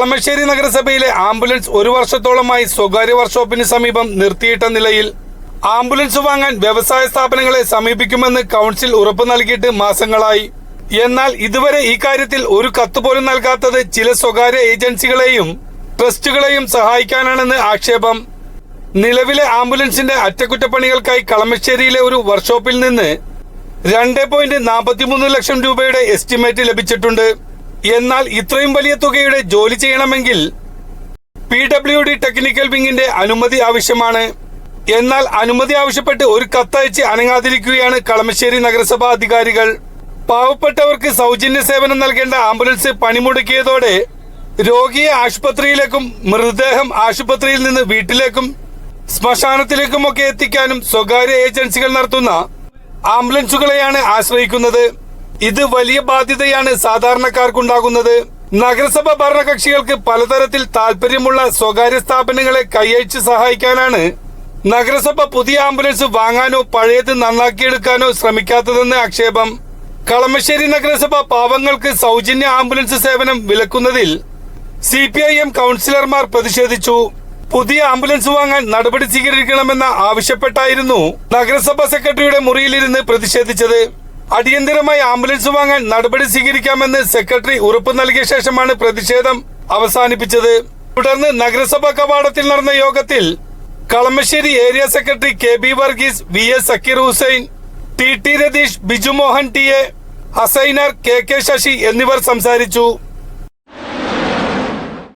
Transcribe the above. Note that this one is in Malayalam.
കളമശ്ശേരി നഗരസഭയിലെ ആംബുലൻസ് ഒരു വർഷത്തോളമായി സ്വകാര്യ വർക്ക്ഷോപ്പിന് സമീപം നിർത്തിയിട്ട നിലയിൽ ആംബുലൻസ് വാങ്ങാൻ വ്യവസായ സ്ഥാപനങ്ങളെ സമീപിക്കുമെന്ന് കൗൺസിൽ ഉറപ്പു നൽകിയിട്ട് മാസങ്ങളായി. എന്നാൽ ഇതുവരെ ഈ കാര്യത്തിൽ ഒരു കത്ത് പോലും നൽകാത്തത് ചില സ്വകാര്യ ഏജൻസികളെയും ട്രസ്റ്റുകളെയും സഹായിക്കാനാണെന്ന് ആക്ഷേപം. നിലവിലെ ആംബുലൻസിന്റെ അറ്റകുറ്റപ്പണികൾക്കായി കളമശ്ശേരിയിലെ ഒരു വർക്ക്ഷോപ്പിൽ നിന്ന് രണ്ട് ലക്ഷം രൂപയുടെ എസ്റ്റിമേറ്റ് ലഭിച്ചിട്ടുണ്ട്. എന്നാൽ ഇത്രയും വലിയ തുകയുടെ ജോലി ചെയ്യണമെങ്കിൽ പി ഡബ്ല്യു ഡി ടെക്നിക്കൽ വിങ്ങിന്റെ അനുമതി ആവശ്യമാണ്. എന്നാൽ അനുമതി ആവശ്യപ്പെട്ട് ഒരു കത്തയച്ച് അനങ്ങാതിരിക്കുകയാണ് കളമശ്ശേരി നഗരസഭാ അധികാരികൾ. പാവപ്പെട്ടവർക്ക് സൗജന്യ സേവനം നൽകേണ്ട ആംബുലൻസ് പണിമുടക്കിയതോടെ രോഗിയെ ആശുപത്രിയിലേക്കും മൃതദേഹം ആശുപത്രിയിൽ നിന്ന് വീട്ടിലേക്കും ശ്മശാനത്തിലേക്കുമൊക്കെ എത്തിക്കാനും സ്വകാര്യ ഏജൻസികൾ നടത്തുന്ന ആംബുലൻസുകളെയാണ് ആശ്രയിക്കുന്നത്. ഇത് വലിയ ബാധ്യതയാണ് സാധാരണക്കാർക്കുണ്ടാകുന്നത്. നഗരസഭ ഭരണകക്ഷികൾക്ക് പലതരത്തിൽ താല്പര്യമുള്ള സ്വകാര്യ സ്ഥാപനങ്ങളെ കൈയച്ച് സഹായിക്കാനാണ് നഗരസഭ പുതിയ ആംബുലൻസ് വാങ്ങാനോ പഴയത് നന്നാക്കിയെടുക്കാനോ ശ്രമിക്കാത്തതെന്ന് ആക്ഷേപം. കളമശ്ശേരി നഗരസഭ പാവങ്ങൾക്ക് സൗജന്യ ആംബുലൻസ് സേവനം വിലക്കുന്നതിൽ സി പി ഐ എം കൗൺസിലർമാർ പ്രതിഷേധിച്ചു. പുതിയ ആംബുലൻസ് വാങ്ങാൻ നടപടി സ്വീകരിക്കണമെന്ന ആവശ്യപ്പെട്ടായിരുന്നു നഗരസഭ സെക്രട്ടറിയുടെ മുറിയിലിരുന്ന് പ്രതിഷേധിച്ചത്. അടിയന്തരമായി ആംബുലൻസ് വാങ്ങാൻ നടപടി സ്വീകരിക്കാമെന്ന് സെക്രട്ടറി ഉറപ്പ് നൽകിയ ശേഷമാണ് പ്രതിഷേധം അവസാനിപ്പിച്ചത്. തുടർന്ന് നഗരസഭാ കവാടത്തിൽ നടന്ന യോഗത്തിൽ Kalamassery area secretary K B Varghese V S Zakir Hussain T T Ratheesh Biju Mohan T A Hasainar K K Sasi എന്നിവർ സംസാരിച്ചു.